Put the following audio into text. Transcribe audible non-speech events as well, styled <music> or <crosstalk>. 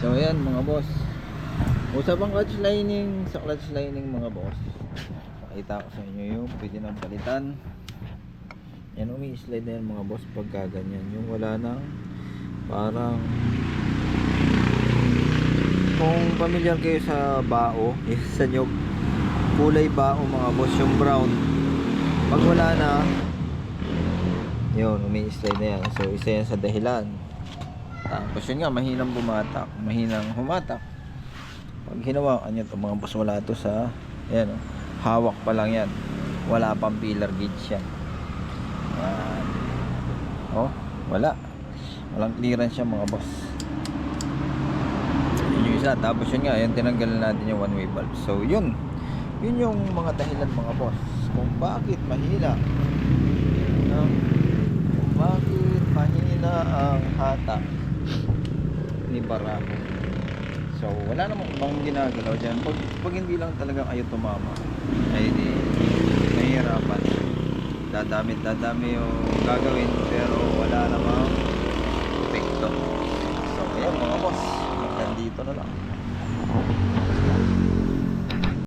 So ayan mga boss. Usapang clutch lining sa clutch lining mga boss. Pakita ko sa inyo yung pwede nang palitan. Yan umi-slide na yan mga boss pagka ganyan. Yung wala nang parang kung familiar kayo sa bao, yung <laughs> sa nyog, kulay bao mga boss, yung brown. Pag wala na, yun, umi-slide na yan. So, isa yan sa dahilan. Tapos yun nga, mahinang bumatak, mahinang humatak. Pag hinawakan nyo ito, mga boss, wala ito sa, yan, oh, hawak pa lang yan. Wala pang pillar gauge yan. Yan. Oh, wala. Walang clearance siya mga boss. Yun yung isa. Tapos yun nga, yun tinanggalan natin yung one way valve. So yun. Yun yung mga dahilan mga boss. Kung bakit mahina. No? Kung bakit mahina ang hata ni Barako. So wala namang ibang ginagalaw dyan. Pag, pag hindi lang talaga kayo tumama, ay di mahirapan. Dadami dadami yung gagawin pero wala namang epekto. So ayan mga boss, hanggang dito na lang.